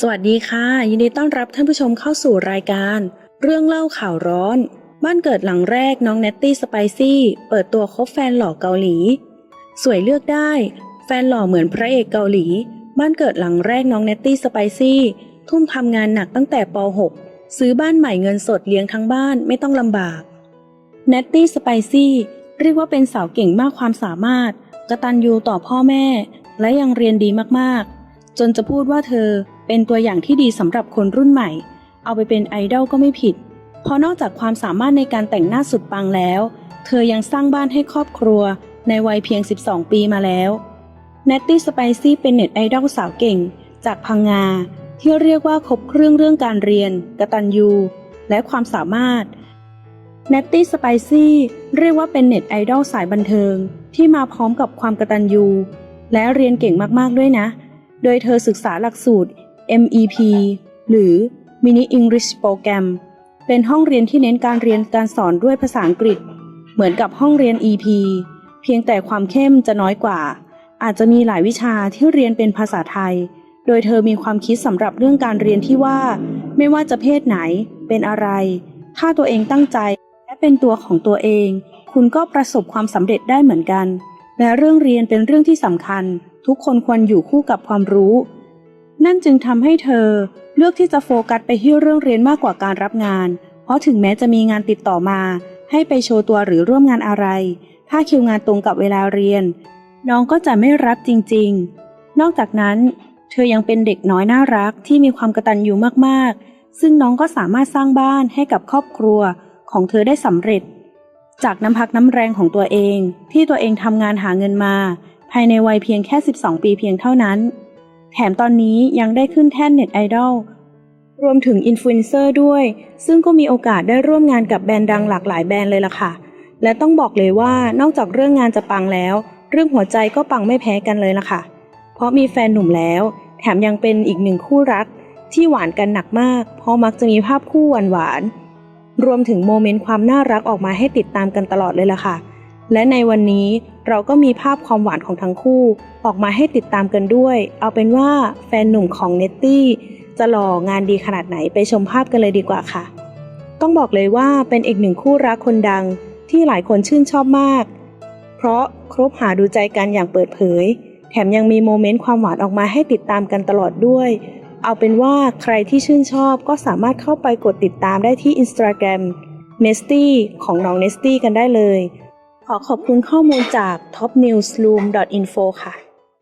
สวัสดีค่ะ ยินดีต้อนรับท่านผู้ชมเข้าสู่รายการ เรื่องเล่าข่าวร้อน บ้านเกิดหลังแรกน้องเนตตี้สไปซี่ เปิดตัวคบแฟนหล่อเกาหลี สวยเลือกได้ แฟนหล่อเหมือนพระเอกเกาหลี บ้านเกิดหลังแรกน้องเนตตี้สไปซี่ ทุ่มทำงานหนักตั้งแต่ป .6 ซื้อบ้านใหม่เงินสดเลี้ยงทั้งบ้านไม่ต้องลำบากเนตตี้สไปซี่เรียกว่าเป็นสาวเก่งมากความสามารถกระตัญญูต่อพ่อแม่ และยังเรียนดีมากๆ จนจะพูดว่าเธอ เป็นตัวอย่างที่ดีสำหรับคนรุ่นใหม่ เอาไปเป็นไอดอลก็ไม่ผิด เพราะนอกจากความสามารถในการแต่งหน้าสุดปังแล้ว เธอยังสร้างบ้านให้ครอบครัว ในวัยเพียง 12 ปีมาแล้ว n e t t y Spicy เป็นเน็ตไอดอลสาวเก่ง จากพังงา ที่เรียกว่าครบเครื่องเรื่องการเรียน กระตัญญูและความสามารถ n e t t y Spicy เรียกว่าเป็นเน็ตไอดอลสายบันเทิง ที่มาพร้อมกับความกระตัญญูและเรียนเก่งมากๆด้วยนะ โดยเธอศึกษาหลักสูตร MEP หรือ Mini English Program เป็นห้องเรียนที่เน้นการเรียนการสอนด้วยภาษาอังกฤษ เหมือนกับห้องเรียน EP เพียงแต่ความเข้มจะน้อยกว่า อาจจะมีหลายวิชาที่เรียนเป็นภาษาไทย โดยเธอมีความคิดสำหรับเรื่องการเรียนที่ว่า ไม่ว่าจะเพศไหน เป็นอะไร ถ้าตัวเองตั้งใจ และเป็นตัวของตัวเอง คุณก็ประสบความสำเร็จได้เหมือนกัน และเรื่องเรียนเป็นเรื่องที่สำคัญ ทุกคนควรอยู่คู่กับความรู้ นั่นจึงทำให้เธอเลือกที่จะโฟกัสไปที่เรื่องเรียนมากกว่าการรับงาน เพราะถึงแม้จะมีงานติดต่อมา ให้ไปโชว์ตัวหรือร่วมงานอะไร ถ้าคิวงานตรงกับเวลาเรียน น้องก็จะไม่รับจริง ๆ นอกจากนั้น เธอยังเป็นเด็กน้อยน่ารักที่มีความกระตัญญูมากๆ ซึ่งน้องก็สามารถสร้างบ้านให้กับครอบครัวของเธอได้สำเร็จ จากน้ำพักน้ำแรงของตัวเอง ที่ตัวเองทำงานหาเงินมา ภายในวัยเพียงแค่ 12 ปีเพียงเท่านั้น แถมตอนนี้ยังได้ขึ้นแท่นเน็ตไอดอลรวมถึงอินฟลูเอนเซอร์ด้วย ซึ่งก็มีโอกาสได้ร่วมงานกับแบรนด์ดังหลากหลายแบรนด์เลยล่ะค่ะ และต้องบอกเลยว่านอกจากเรื่องงานจะปังแล้ว เรื่องหัวใจก็ปังไม่แพ้กันเลยล่ะค่ะ เพราะมีแฟนหนุ่มแล้ว แถมยังเป็นอีกหนึ่งคู่รัก ที่หวานกันหนักมาก เพราะมักจะมีภาพคู่หวานหวานๆรวมถึงโมเมนต์ความน่ารักออกมาให้ติดตามกันตลอดเลยล่ะค่ะ และในวันนี้เราก็มีภาพความหวานของทั้งคู่ออกมาให้ติดตามกันด้วย เอาเป็นว่าแฟนหนุ่มของเนตตี้จะหล่องานดีขนาดไหนไปชมภาพกันเลยดีกว่าค่ะ ต้องบอกเลยว่าเป็นอีกหนึ่งคู่รักคนดังที่หลายคนชื่นชอบมาก เพราะครบหาดูใจกันอย่างเปิดเผย แถมยังมีโมเมนต์ความหวานออกมาให้ติดตามกันตลอดด้วย เอาเป็นว่าใครที่ชื่นชอบก็สามารถเข้าไปกดติดตามได้ที่ Instagram n e s t y ของน้อง n e s t y กันได้เลย ขอขอบคุณข้อมูลจาก topnewsroom.info ค่ะ